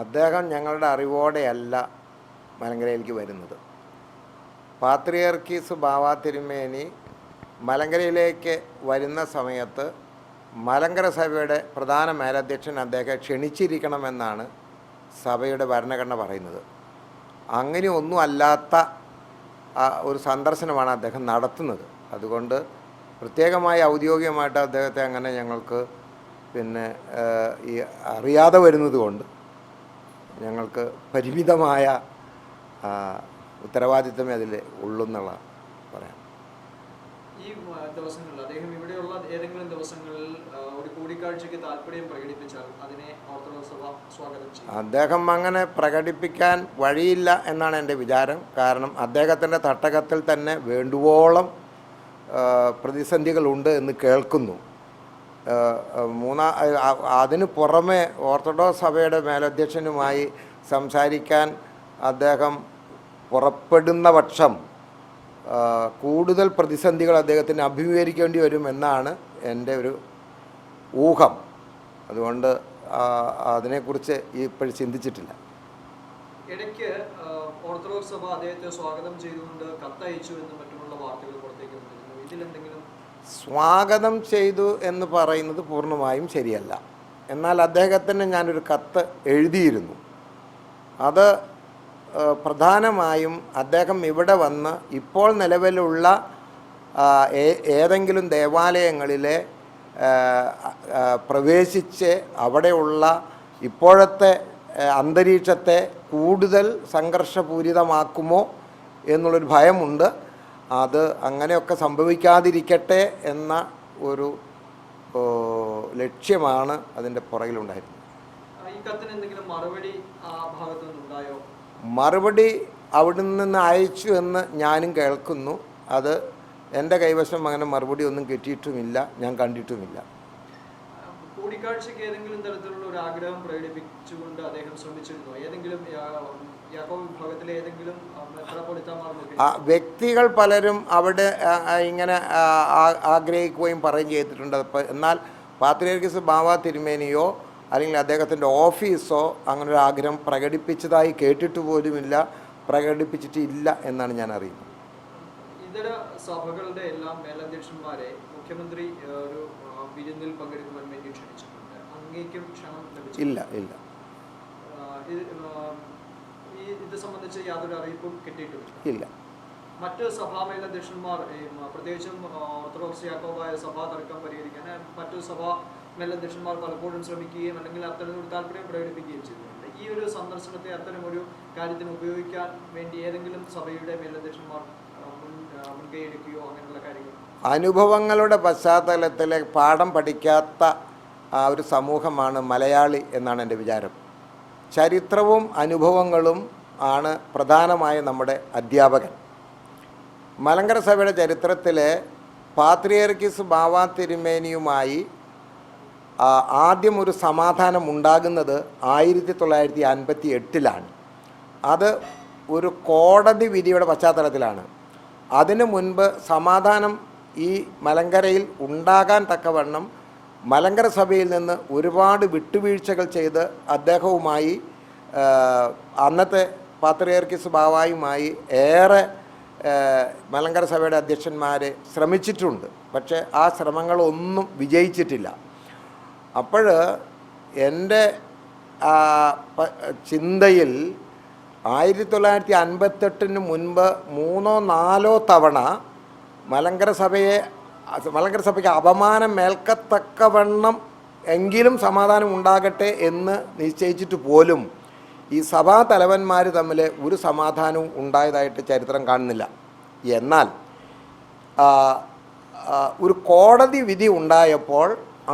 അദ്ദേഹം ഞങ്ങളുടെ അറിവോടെയല്ല മലങ്കരയിലേക്ക് വരുന്നത്. പാത്രിയർക്കീസ് ബാവാ തിരുമേനി മലങ്കരയിലേക്ക് വരുന്ന സമയത്ത് മലങ്കര സഭയുടെ പ്രധാന മേലധ്യക്ഷൻ അദ്ദേഹം ക്ഷണിച്ചിരിക്കണമെന്നാണ് സഭയുടെ ഭരണഘടന പറയുന്നത്. അങ്ങനെ ഒന്നും അല്ലാത്ത ഒരു സന്ദർശനമാണ് അദ്ദേഹം നടത്തുന്നത്. അതുകൊണ്ട് പ്രത്യേകമായി ഔദ്യോഗികമായിട്ട് അദ്ദേഹത്തെ അങ്ങനെ ഞങ്ങൾക്ക് പിന്നെ ഈ അറിയാതെ വരുന്നത് കൊണ്ട് ഞങ്ങൾക്ക് പരിമിതമായ ഉത്തരവാദിത്തമേ അതിൽ ഉള്ളെന്നുള്ള പറയാം. ഈ ദിവസങ്ങളിൽ അദ്ദേഹം ഇവിടെയുള്ള ഏതെങ്കിലും ദിവസങ്ങളിൽ ഒരു കൂടിക്കാഴ്ചയ്ക്ക് താല്പര്യം പ്രകടിപ്പിച്ചാൽ അതിനെ ഓർത്തഡോക്സ് സഭ സ്വാഗതം ചെയ്യും. അദ്ദേഹം അങ്ങനെ പ്രകടിപ്പിക്കാൻ വഴിയില്ല എന്നാണ് എന്റെ വിചാരം. കാരണം അദ്ദേഹത്തിന്റെ തട്ടകത്തിൽ തന്നെ വേണ്ടുവോളം പ്രതിസന്ധികളുണ്ട് എന്ന് കേൾക്കുന്നു. മൂന്നാ അതിന് പുറമെ ഓർത്തഡോക്സ് സഭയുടെ മേലധ്യക്ഷനുമായി സംസാരിക്കാൻ അദ്ദേഹം പുറപ്പെടുന്ന പക്ഷം കൂടുതൽ പ്രതിസന്ധികൾ അദ്ദേഹത്തിന് അഭിമുഖീകരിക്കേണ്ടി വരുമെന്നാണ് എന്റെ ഒരു ഊഹം. അതുകൊണ്ട് അതിനെക്കുറിച്ച് ഇപ്പോഴും ചിന്തിച്ചിട്ടില്ല. ഇടയ്ക്ക് ഓർത്തഡോക്സ് സഭ അദ്ദേഹത്തെ സ്വാഗതം ചെയ്തുകൊണ്ട് കത്തയച്ചു എന്നും മറ്റുള്ള വാർത്തകൾ പുറത്തേക്ക് വന്നിരുന്നു. ഇതിലെന്തെങ്കിലും സ്വാഗതം ചെയ്തു എന്ന് പറയുന്നത് പൂർണമായും ശരിയല്ല. എന്നാൽ അദ്ദേഹത്തിന് ഞാനൊരു കത്ത് എഴുതിയിരുന്നു. അത് പ്രധാനമായും അദ്ദേഹം ഇവിടെ വന്ന് ഇപ്പോൾ നിലവിലുള്ള ഏതെങ്കിലും ദേവാലയങ്ങളിലെ പ്രവേശിച്ച് അവിടെയുള്ള ഇപ്പോഴത്തെ അന്തരീക്ഷത്തെ കൂടുതൽ സംഘർഷപൂരിതമാക്കുമോ എന്നുള്ളൊരു ഭയമുണ്ട്. അത് അങ്ങനെയൊക്കെ സംഭവിക്കാതിരിക്കട്ടെ എന്ന ഒരു ലക്ഷ്യമാണ് അതിന്റെ പുറകിലുണ്ടായിരുന്നത്. മറുപടി അവിടെ നിന്ന് അയച്ചു എന്ന് ഞാനും കേൾക്കുന്നു. അത് എന്റെ കൈവശം അങ്ങനെ മറുപടി ഒന്നും കിട്ടിയിട്ടുമില്ല ഞാൻ കണ്ടിട്ടുമില്ല. കൂടിക്കാഴ്ചയ്ക്ക് ഏതെങ്കിലും തരത്തിലുള്ള ഒരു ആഗ്രഹം പ്രകടിപ്പിച്ചുകൊണ്ട് അദ്ദേഹം ശ്രമിച്ചിരുന്നു? ഏതെങ്കിലും വിഭാഗത്തിലെ ഏതെങ്കിലും വ്യക്തികൾ പലരും അവിടെ ഇങ്ങനെ ആഗ്രഹിക്കുകയും പറയുകയും ചെയ്തിട്ടുണ്ട്. എന്നാൽ പാത്രിയർക്കിസ് ബാവ തിരുമേനിയോ അല്ലെങ്കിൽ അദ്ദേഹത്തിന്റെ ഓഫീസോ അങ്ങനെ ഒരു ആഗ്രഹം പ്രകടിപ്പിച്ചതായി കേട്ടിട്ട് പോലുമില്ല പ്രകടിപ്പിച്ചിട്ടില്ല എന്നാണ് ഞാൻ അറിയുന്നത്. ഇതര സഭകളുടെ എല്ലാം മേലധ്യക്ഷന്മാരെ മുഖ്യമന്ത്രി ഒരു വിരുന്നിൽ പങ്കെടുക്കുവാൻ വേണ്ടി ക്ഷണിച്ചിട്ടുണ്ട്. അങ്ങേക്കും ക്ഷണം ലഭിച്ചു ഇല്ല ഇത് സംബന്ധിച്ച് യാതൊരു അറിയിപ്പും കിട്ടിയിട്ടില്ല. ഇല്ല. മറ്റ് സഭാ മേലധ്യക്ഷന്മാർ പ്രത്യേകിച്ചും ഓർത്തഡോക്സ് യാക്കോബായ സഭാ തർക്കം പരിഹരിക്കാൻ മറ്റു സഭാ മേലധ്യക്ഷന്മാർ പലപ്പോഴും ശ്രമിക്കുകയും അല്ലെങ്കിൽ അത്തരമൊരു താല്പര്യം പ്രകടിപ്പിക്കുകയും ചെയ്തിട്ടുണ്ട്. ഈ ഒരു സന്ദർശനത്തെ ഒരു കാര്യത്തിന് ഉപയോഗിക്കാൻ വേണ്ടി ഏതെങ്കിലും സഭയുടെ മേലധ്യക്ഷന്മാർ അനുഭവങ്ങളുടെ പശ്ചാത്തലത്തിലെ പാഠം പഠിക്കാത്ത ആ ഒരു സമൂഹമാണ് മലയാളി എന്നാണ് എന്റെ വിചാരം. ചരിത്രവും അനുഭവങ്ങളും ആണ് പ്രധാനമായ നമ്മുടെ അധ്യാപകൻ. മലങ്കര സഭയുടെ ചരിത്രത്തിലെ പാത്രിയർക്കിസ് ബാവാ തിരുമേനിയുമായി ആദ്യം ഒരു സമാധാനം ഉണ്ടാകുന്നത് ആയിരത്തി തൊള്ളായിരത്തി അൻപത്തി എട്ടിലാണ് അത് ഒരു കോടതി വിധിയുടെ പശ്ചാത്തലത്തിലാണ്. അതിനു മുൻപ് സമാധാനം ഈ മലങ്കരയിൽ ഉണ്ടാകാൻ തക്കവണ്ണം മലങ്കര സഭയിൽ നിന്ന് ഒരുപാട് വിട്ടുവീഴ്ചകൾ ചെയ്ത് അദ്ദേഹവുമായി അന്നത്തെ പാത്രിയർക്കിസ് ബാവായുമായി ഏറെ മലങ്കര സഭയുടെ അധ്യക്ഷന്മാർ ശ്രമിച്ചിട്ടുണ്ട്. പക്ഷേ ആ ശ്രമങ്ങളൊന്നും വിജയിച്ചിട്ടില്ല. അപ്പോൾ എന്റെ ചിന്തയിൽ ആയിരത്തി തൊള്ളായിരത്തി അൻപത്തെട്ടിന് മുൻപ് മൂന്നോ നാലോ തവണ മലങ്കര സഭയെ മലങ്കര സഭയ്ക്ക് അപമാനം മേൽക്കത്തക്കവണ്ണം എങ്കിലും സമാധാനം ഉണ്ടാകട്ടെ എന്ന് നിശ്ചയിച്ചിട്ട് പോലും ഈ സഭാ തലവന്മാർ തമ്മിൽ ഒരു സമാധാനവും ഉണ്ടായതായിട്ട് ചരിത്രം കാണുന്നില്ല. എന്നാൽ ഒരു കോടതി വിധി ഉണ്ടായപ്പോൾ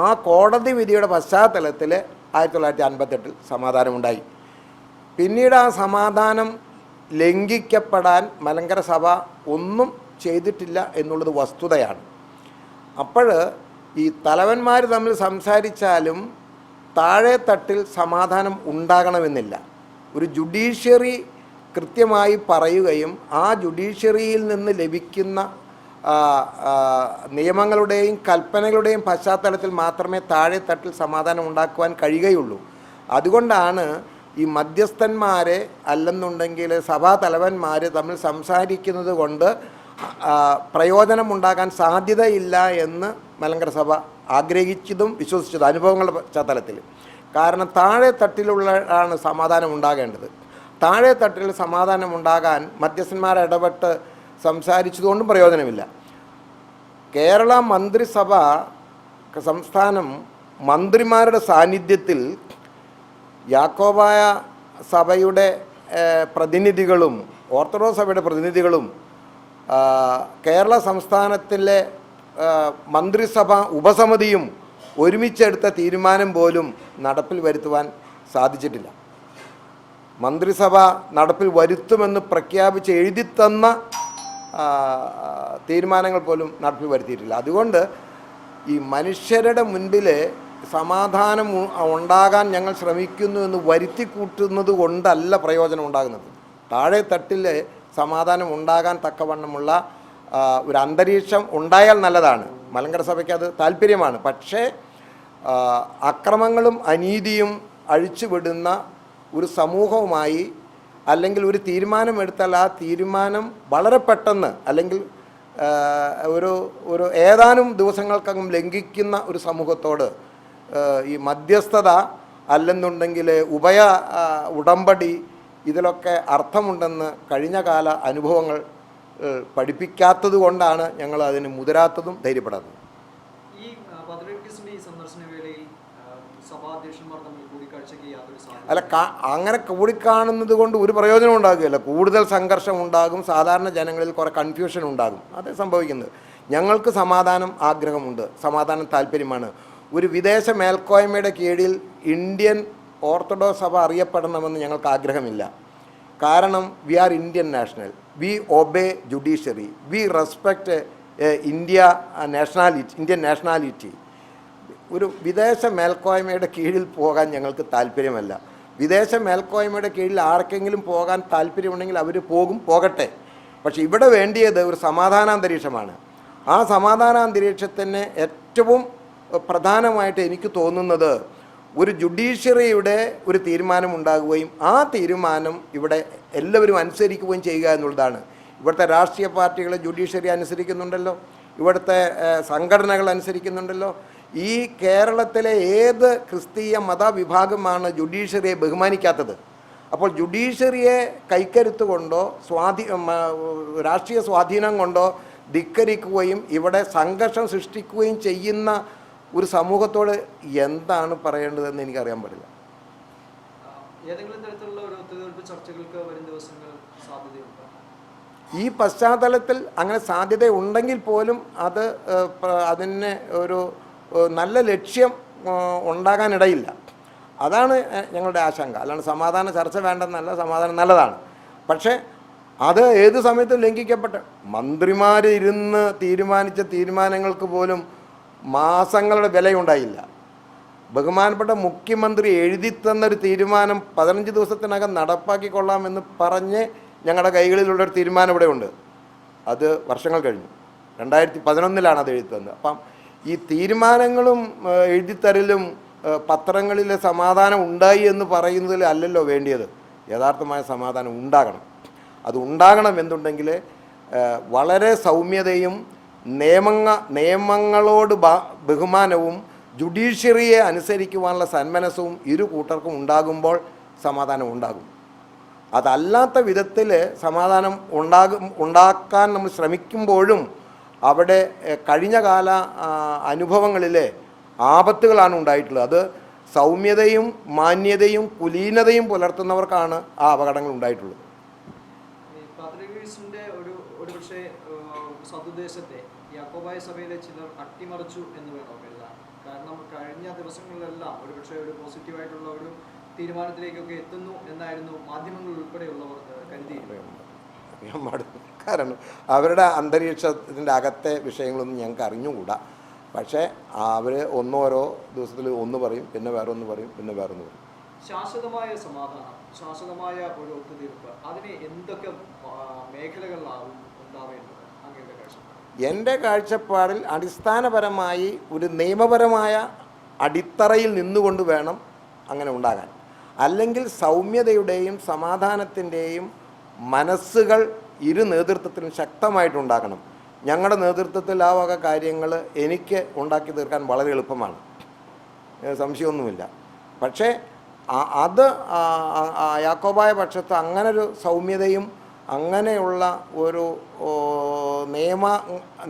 ആ കോടതി വിധിയുടെ പശ്ചാത്തലത്തിൽ ആയിരത്തി തൊള്ളായിരത്തി അൻപത്തെട്ടിൽ സമാധാനമുണ്ടായി. പിന്നീട് ആ സമാധാനം ലംഘിക്കപ്പെടാൻ മലങ്കര സഭ ഒന്നും ചെയ്തിട്ടില്ല എന്നുള്ളത് വസ്തുതയാണ്. അപ്പോൾ ഈ തലവന്മാർ തമ്മിൽ സംസാരിച്ചാലും താഴെ തട്ടിൽ സമാധാനം ഉണ്ടാകണമെന്നില്ല. ഒരു ജുഡീഷ്യറി കൃത്യമായി പറയുകയും ആ ജുഡീഷ്യറിയിൽ നിന്ന് ലഭിക്കുന്ന നിയമങ്ങളുടെയും കൽപ്പനകളുടെയും പശ്ചാത്തലത്തിൽ മാത്രമേ താഴെ തട്ടിൽ സമാധാനം ഉണ്ടാക്കുവാൻ കഴിയുകയുള്ളൂ. അതുകൊണ്ടാണ് ഈ മധ്യസ്ഥന്മാരെ അല്ലെന്നുണ്ടെങ്കിൽ സഭാ തലവന്മാർ തമ്മിൽ സംസാരിക്കുന്നത് കൊണ്ട് പ്രയോജനമുണ്ടാകാൻ സാധ്യതയില്ല എന്ന് മലങ്കര സഭ ആഗ്രഹിച്ചതും വിശ്വസിച്ചതും അനുഭവങ്ങളുടെ പശ്ചാത്തലത്തിൽ കാരണം താഴെ തട്ടിലുള്ളതാണ് സമാധാനം ഉണ്ടാകേണ്ടത് താഴെ തട്ടിൽ സമാധാനം ഉണ്ടാകാൻ മധ്യസ്ഥന്മാരെ ഇടപെട്ട് സംസാരിച്ചതുകൊണ്ടും പ്രയോജനമില്ല. കേരള മന്ത്രിസഭ സംസ്ഥാനം മന്ത്രിമാരുടെ സാന്നിധ്യത്തിൽ യാക്കോബായ സഭയുടെ പ്രതിനിധികളും ഓർത്തഡോക്സ് സഭയുടെ പ്രതിനിധികളും കേരള സംസ്ഥാനത്തിലെ മന്ത്രിസഭ ഉപസമിതിയും ഒരുമിച്ചെടുത്ത തീരുമാനം പോലും നടപ്പിൽ വരുത്തുവാൻ സാധിച്ചിട്ടില്ല. മന്ത്രിസഭ നടപ്പിൽ വരുത്തുമെന്ന് പ്രഖ്യാപിച്ച് എഴുതിത്തന്ന തീരുമാനങ്ങൾ പോലും നടപ്പിൽ വരുത്തിയിട്ടില്ല. അതുകൊണ്ട് ഈ മനുഷ്യരുടെ മുൻപിൽ സമാധാനം ഉണ്ടാകാൻ ഞങ്ങൾ ശ്രമിക്കുന്നു എന്ന് വരുത്തി കൂട്ടുന്നത് കൊണ്ടല്ല പ്രയോജനം ഉണ്ടാകുന്നത്. താഴെ തട്ടിൽ സമാധാനം ഉണ്ടാകാൻ തക്കവണ്ണമുള്ള ഒരു അന്തരീക്ഷം ഉണ്ടായാൽ നല്ലതാണ്. മലങ്കര സഭയ്ക്ക് അത് താല്പര്യമാണ്. പക്ഷേ അക്രമങ്ങളും അനീതിയും അഴിച്ചുവിടുന്ന ഒരു സമൂഹവുമായി അല്ലെങ്കിൽ ഒരു തീരുമാനമെടുത്താൽ ആ തീരുമാനം വളരെ പെട്ടെന്ന് അല്ലെങ്കിൽ ഒരു ഒരു ഏതാനും ദിവസങ്ങൾക്കകം ലംഘിക്കുന്ന ഒരു സമൂഹത്തോട് ഈ മധ്യസ്ഥത അല്ലെന്നുണ്ടെങ്കിൽ ഉഭയ ഉടമ്പടി ഇതിലൊക്കെ അർത്ഥമുണ്ടെന്ന് കഴിഞ്ഞ കാല അനുഭവങ്ങൾ പഠിപ്പിക്കാത്തത് കൊണ്ടാണ് ഞങ്ങൾ അതിന് മുതിരാത്തതും ധൈര്യപ്പെടാത്തതും. അല്ല അങ്ങനെ കൂടിക്കാണുന്നത് കൊണ്ട് ഒരു പ്രയോജനം ഉണ്ടാകുകയില്ല. കൂടുതൽ സംഘർഷം ഉണ്ടാകും സാധാരണ ജനങ്ങളിൽ കുറേ കൺഫ്യൂഷൻ ഉണ്ടാകും. അതേ സംഭവിക്കുന്നത്. ഞങ്ങൾക്ക് സമാധാനം ആഗ്രഹമുണ്ട്. സമാധാനം താല്പര്യമാണ്. ഒരു വിദേശ മേൽക്കോയ്മയുടെ കീഴിൽ ഇന്ത്യൻ ഓർത്തഡോക്സ് സഭ അറിയപ്പെടണമെന്ന് ഞങ്ങൾക്ക് ആഗ്രഹമില്ല. കാരണം we are Indian national. We obey judiciary. We respect India nationality Indian nationality. ഒരു വിദേശ മേൽക്കോയ്മയുടെ കീഴിൽ പോകാൻ ഞങ്ങൾക്ക് താല്പര്യമല്ല. വിദേശ മേൽക്കോയ്മയുടെ കീഴിൽ ആർക്കെങ്കിലും പോകാൻ താല്പര്യമുണ്ടെങ്കിൽ അവർ പോകും പോകട്ടെ. പക്ഷേ ഇവിടെ വേണ്ടിയത് ഒരു സമാധാനാന്തരീക്ഷമാണ്. ആ സമാധാനാന്തരീക്ഷത്തിന് ഏറ്റവും പ്രധാനമായിട്ട് എനിക്ക് തോന്നുന്നത് ഒരു ജുഡീഷ്യറിയുടെ ഒരു തീരുമാനം ഉണ്ടാകുകയും ആ തീരുമാനം ഇവിടെ എല്ലാവരും അനുസരിക്കുകയും ചെയ്യുക എന്നുള്ളതാണ്. ഇവിടുത്തെ രാഷ്ട്രീയ പാർട്ടികൾ ജുഡീഷ്യറി അനുസരിക്കുന്നുണ്ടല്ലോ. ഇവിടുത്തെ സംഘടനകൾ അനുസരിക്കുന്നുണ്ടല്ലോ. ഈ കേരളത്തിലെ ഏത് ക്രിസ്തീയ മതവിഭാഗമാണ് ജുഡീഷ്യറിയെ ബഹുമാനിക്കാത്തത്? അപ്പോൾ ജുഡീഷ്യറിയെ കൈക്കരുത്ത് കൊണ്ടോ സ്വാധീ രാഷ്ട്രീയ സ്വാധീനം കൊണ്ടോ ധിക്കരിക്കുകയും ഇവിടെ സംഘർഷം സൃഷ്ടിക്കുകയും ചെയ്യുന്ന ഒരു സമൂഹത്തോട് എന്താണ് പറയേണ്ടതെന്ന് എനിക്കറിയാൻ പാടില്ല. ഏതെങ്കിലും തരത്തിലുള്ള ഒരു ഒത്തുതീർപ്പ് ചർച്ചകൾക്ക് വരും ദിവസങ്ങൾ സാധ്യതയുണ്ട്? ഈ പശ്ചാത്തലത്തിൽ അങ്ങനെ സാധ്യത ഉണ്ടെങ്കിൽ പോലും അത് അതിന് ഒരു നല്ല ലക്ഷ്യം ഉണ്ടാകാനിടയില്ല. അതാണ് ഞങ്ങളുടെ ആശങ്ക. അല്ലാണ്ട് സമാധാന ചർച്ച വേണ്ടെന്നല്ല സമാധാനം നല്ലതാണ്. പക്ഷേ അത് ഏത് സമയത്തും ലംഘിക്കപ്പെട്ട മന്ത്രിമാരിരുന്ന് തീരുമാനിച്ച തീരുമാനങ്ങൾക്ക് പോലും മാസങ്ങളുടെ വിലയുണ്ടായില്ല. ബഹുമാനപ്പെട്ട മുഖ്യമന്ത്രി എഴുതി തന്നൊരു തീരുമാനം പതിനഞ്ച് ദിവസത്തിനകം നടപ്പാക്കിക്കൊള്ളാമെന്ന് പറഞ്ഞ് ഞങ്ങളുടെ കൈകളിലുള്ള ഒരു തീരുമാനം ഇവിടെ ഉണ്ട്. അത് വർഷങ്ങൾ കഴിഞ്ഞു. രണ്ടായിരത്തി പതിനൊന്നിലാണ് അത് എഴുതി തന്നത്. അപ്പം ഈ തീരുമാനങ്ങളും എഴുതിത്തരലും പത്രങ്ങളിലെ സമാധാനം ഉണ്ടായി എന്ന് പറയുന്നതിൽ അല്ലല്ലോ വേണ്ടിയത്. യഥാർത്ഥമായ സമാധാനം ഉണ്ടാകണം. അത് ഉണ്ടാകണം എന്നുണ്ടെങ്കിൽ വളരെ സൗമ്യതയും നിയമങ്ങ നിയമങ്ങളോട് ബഹുമാനവും ജുഡീഷ്യറിയെ അനുസരിക്കുവാനുള്ള സന്മനസ്സും ഇരു കൂട്ടർക്കും ഉണ്ടാകുമ്പോൾ സമാധാനം ഉണ്ടാകും. അതല്ലാത്ത വിധത്തിൽ സമാധാനം ഉണ്ടാകും ഉണ്ടാക്കാൻ നമ്മൾ ശ്രമിക്കുമ്പോഴും അവിടെ കഴിഞ്ഞ കാല അനുഭവങ്ങളിലെ ആപത്തുകളാണ് ഉണ്ടായിട്ടുള്ളത്. അത് സൗമ്യതയും മാന്യതയും കുലീനതയും പുലർത്തുന്നവർക്കാണ് ആ അപകടങ്ങൾ ഉണ്ടായിട്ടുള്ളത്. ഒരു യാക്കോബായ സഭയിലെ ചിലർ അട്ടിമറിച്ചു എന്ന് വേണോ കരുതാൻ കാരണം കഴിഞ്ഞ ദിവസങ്ങളിലെല്ലാം ഒരുപക്ഷെ ഒരു പോസിറ്റീവായിട്ടുള്ള ഒരു തീരുമാനത്തിലേക്കൊക്കെ എത്തുന്നു എന്നായിരുന്നു മാധ്യമങ്ങൾ ഉൾപ്പെടെയുള്ളവർ കരുതിയിരുന്നത്. കാരണം അവരുടെ അന്തരീക്ഷത്തിന്റെ അകത്തെ വിഷയങ്ങളൊന്നും ഞങ്ങൾക്ക് അറിഞ്ഞുകൂടാ. പക്ഷേ അവർ ഒന്നോരോ ദിവസത്തിൽ ഒന്ന് പറയും പിന്നെ വേറെ ഒന്ന് പറയും പിന്നെ വേറെ ഒന്ന് പറയും. ശാശ്വതമായ സമാധാനം ശാശ്വതമായ ഒരു ഒത്തുതീർപ്പ്. അതിന് എന്തൊക്കെ മേഖലകളിലാവും ഉണ്ടാവേണ്ടത്? എന്റെ കാഴ്ചപ്പാടിൽ അടിസ്ഥാനപരമായി ഒരു നിയമപരമായ അടിത്തറയിൽ നിന്നുകൊണ്ട് വേണം അങ്ങനെ ഉണ്ടാകാൻ. അല്ലെങ്കിൽ സൗമ്യതയുടെയും സമാധാനത്തിന്റെയും മനസ്സുകൾ ഇരു നേതൃത്വത്തിലും ശക്തമായിട്ടുണ്ടാക്കണം ഞങ്ങളുടെ നേതൃത്വത്തിൽ ആ വക കാര്യങ്ങൾ എനിക്ക് ഉണ്ടാക്കി തീർക്കാൻ വളരെ എളുപ്പമാണ്. സംശയമൊന്നുമില്ല. പക്ഷേ അത് യാക്കോബായ പക്ഷത്ത് അങ്ങനൊരു സൗമ്യതയും അങ്ങനെയുള്ള ഒരു നിയമ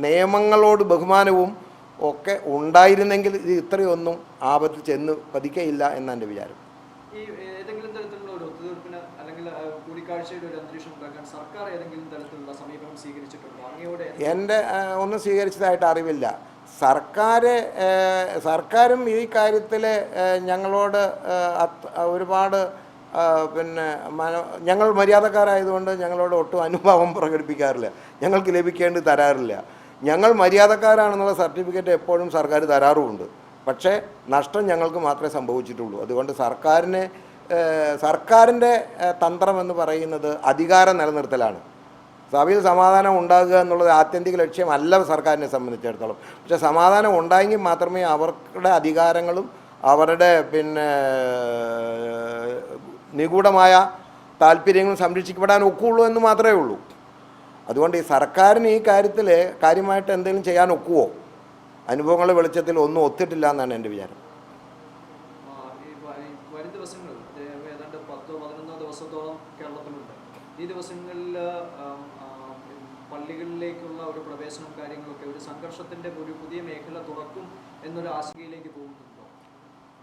നിയമങ്ങളോട് ബഹുമാനവും ഒക്കെ ഉണ്ടായിരുന്നെങ്കിൽ ഇത് ഇത്രയൊന്നും ആപത്ത് ചെന്ന് പതിക്കയില്ല എന്നാണ് എന്റെ വിചാരം. ഈ ഏതെങ്കിലും തരത്തിലുള്ള ഒരു ഒത്തുതീർപ്പിന് അല്ലെങ്കിൽ കൂടിക്കാഴ്ചയുടെ ഒരു അന്തരീക്ഷം ഉണ്ടാക്കാൻ സർക്കാർ ഏതെങ്കിലും തരത്തിലുള്ള സമീപനം സ്വീകരിച്ചിട്ടുണ്ടോ? അങ്ങയോടെ എന്റെ ഒന്നും സ്വീകരിച്ചതായിട്ട് അറിവില്ല. സർക്കാർ സർക്കാരും ഈ കാര്യത്തിൽ ഞങ്ങളോട് ഒരുപാട് പിന്നെ ഞങ്ങൾ മര്യാദക്കാരായതുകൊണ്ട് ഞങ്ങളോട് ഒട്ടും അനുഭാവം പ്രകടിപ്പിക്കാറില്ല. ഞങ്ങൾക്ക് ലഭിക്കേണ്ടി തരാറില്ല. ഞങ്ങൾ മര്യാദക്കാരാണെന്നുള്ള സർട്ടിഫിക്കറ്റ് എപ്പോഴും സർക്കാർ തരാറുമുണ്ട്. പക്ഷേ നഷ്ടം ഞങ്ങൾക്ക് മാത്രമേ സംഭവിച്ചിട്ടുള്ളൂ. അതുകൊണ്ട് സർക്കാരിനെ സർക്കാരിന്റെ ഏഹ്, തന്ത്രം എന്ന് പറയുന്നത് അധികാരം നിലനിർത്തലാണ്. സഭയിൽ സമാധാനം ഉണ്ടാകുക എന്നുള്ളത് ആത്യന്തിക ലക്ഷ്യമല്ല സർക്കാരിനെ സംബന്ധിച്ചിടത്തോളം. പക്ഷേ സമാധാനം ഉണ്ടായെങ്കിൽ മാത്രമേ അവരുടെ അധികാരങ്ങളും അവരുടെ പിന്നെ നിഗൂഢമായ താല്പര്യങ്ങൾ സംരക്ഷിക്കപ്പെടാൻ ഒക്കുള്ളൂ എന്ന് മാത്രമേ ഉള്ളൂ. അതുകൊണ്ട് ഈ സർക്കാരിന് ഈ കാര്യത്തിൽ കാര്യമായിട്ട് എന്തെങ്കിലും ചെയ്യാൻ ഒക്കുവോ? അനുഭവങ്ങളുടെ വെളിച്ചത്തിൽ ഒന്നും ഒത്തിട്ടില്ല എന്നാണ് എന്റെ വിചാരം. ഈ ദിവസങ്ങളിൽ പള്ളികളിലേക്കുള്ള ഒരു പ്രവേശനം കാര്യങ്ങളൊക്കെ ഒരു സംഘർഷത്തിന്റെ ഒരു പുതിയ മേഖല തുറക്കും എന്നൊരു ആശങ്കയിലേക്ക് പോകുന്നുണ്ടോ.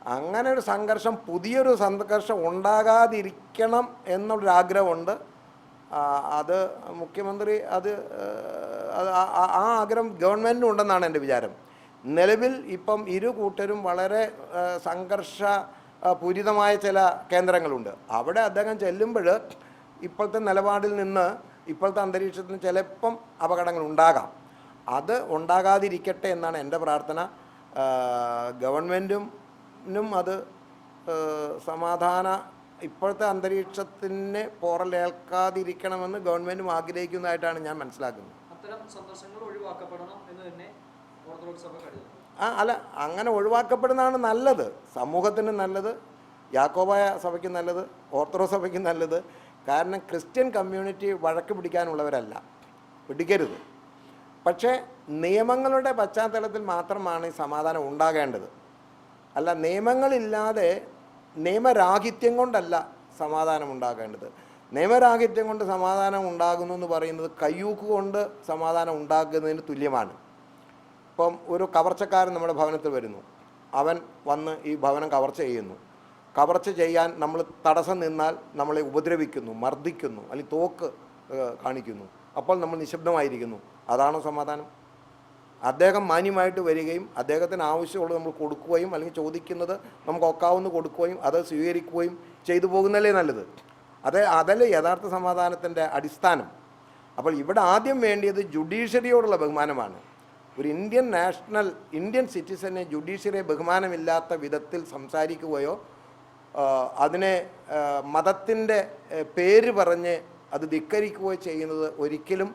അങ്ങനെ ഒരു സംഘർഷം പുതിയൊരു സംഘർഷം ഉണ്ടാകാതിരിക്കണം എന്നുള്ളൊരാഗ്രഹമുണ്ട്. അത് മുഖ്യമന്ത്രി അത് ആ- ആഗ്രഹം ഗവൺമെന്റിനും ഉണ്ടെന്നാണ് എന്റെ വിചാരം. നിലവിൽ ഇപ്പം ഇരു കൂട്ടരും വളരെ സംഘർഷ പൂരിതമായ ചില കേന്ദ്രങ്ങളുണ്ട്. അവിടെ അദ്ദേഹം ചെല്ലുമ്പോൾ ഇപ്പോഴത്തെ നിലപാടിൽ നിന്ന് ഇപ്പോഴത്തെ അന്തരീക്ഷത്തിന് ചിലപ്പം അപകടങ്ങൾ ഉണ്ടാകാം. അത് ഉണ്ടാകാതിരിക്കട്ടെ എന്നാണ് എന്റെ പ്രാർത്ഥന. ആ, ഗവൺമെന്റും അത് സമാധാന ഇപ്പോഴത്തെ അന്തരീക്ഷത്തിന് പോറലേൽക്കാതിരിക്കണമെന്ന് ഗവൺമെന്റും ആഗ്രഹിക്കുന്നതായിട്ടാണ് ഞാൻ മനസ്സിലാക്കുന്നത്. ആ അല്ല അങ്ങനെ ഒഴിവാക്കപ്പെടുന്നതാണ് നല്ലത്. സമൂഹത്തിന് നല്ലത് യാക്കോബായ സഭയ്ക്ക് നല്ലത് ഓർത്തഡോക്സ് സഭയ്ക്ക് നല്ലത്. കാരണം ക്രിസ്ത്യൻ കമ്മ്യൂണിറ്റി വഴക്ക് പിടിക്കാനുള്ളവരല്ല. പിടിക്കരുത്. പക്ഷേ നിയമങ്ങളുടെ പശ്ചാത്തലത്തിൽ മാത്രമാണ് ഈ സമാധാനം ഉണ്ടാകേണ്ടത്. അല്ല നിയമങ്ങളില്ലാതെ നിയമരാഹിത്യം കൊണ്ടല്ല സമാധാനം ഉണ്ടാക്കേണ്ടത് നിയമരാഹിത്യം കൊണ്ട് സമാധാനം ഉണ്ടാകുന്നു എന്ന് പറയുന്നത് കയ്യൂക്ക് കൊണ്ട് സമാധാനം ഉണ്ടാക്കുന്നതിന് തുല്യമാണ്. ഇപ്പം ഒരു കവർച്ചക്കാരൻ നമ്മുടെ ഭവനത്തിൽ വരുന്നു. അവൻ വന്ന് ഈ ഭവനം കവർച്ച ചെയ്യുന്നു. കവർച്ച ചെയ്യാൻ നമ്മൾ തടസ്സം നിന്നാൽ നമ്മളെ ഉപദ്രവിക്കുന്നു മർദ്ദിക്കുന്നു അല്ലെങ്കിൽ തോക്ക് കാണിക്കുന്നു. അപ്പോൾ നമ്മൾ നിശബ്ദമായിരിക്കുന്നു. അതാണോ സമാധാനം? അദ്ദേഹം മാന്യമായിട്ട് വരികയും അദ്ദേഹത്തിന് ആവശ്യമുള്ളത് നമ്മൾ കൊടുക്കുകയും അല്ലെങ്കിൽ ചോദിക്കുന്നത് നമുക്ക് ഒക്കാവുന്ന കൊടുക്കുകയും അത് സ്വീകരിക്കുകയും ചെയ്തു പോകുന്നതല്ലേ നല്ലത്? അത് അതല്ലേ യഥാർത്ഥ സമാധാനത്തിന്റെ അടിസ്ഥാനം. അപ്പോൾ ഇവിടെ ആദ്യം വേണ്ടിയത് ജുഡീഷ്യറിയോടുള്ള ബഹുമാനമാണ്. ഒരു ഇന്ത്യൻ നാഷണൽ ഇന്ത്യൻ സിറ്റിസനെ ജുഡീഷ്യറിയെ ബഹുമാനമില്ലാത്ത വിധത്തിൽ സംസാരിക്കുകയോ അതിനെ മതത്തിന്റെ പേര് പറഞ്ഞ് അത് ധിക്കരിക്കുകയോ ചെയ്യുന്നത് ഒരിക്കലും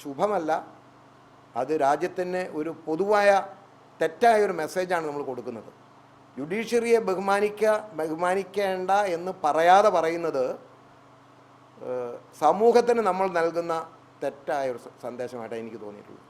ശുഭമല്ല. അത് രാജ്യത്തിന് ഒരു പൊതുവായ തെറ്റായ ഒരു മെസ്സേജാണ് നമ്മൾ കൊടുക്കുന്നത്. ജുഡീഷ്യറിയെ ബഹുമാനിക്കുക ബഹുമാനിക്കേണ്ട എന്ന് പറയാതെ പറയുന്നത് സമൂഹത്തിന് നമ്മൾ നൽകുന്ന തെറ്റായ ഒരു സന്ദേശമായിട്ടാണ് എനിക്ക് തോന്നിയിട്ടുള്ളത്.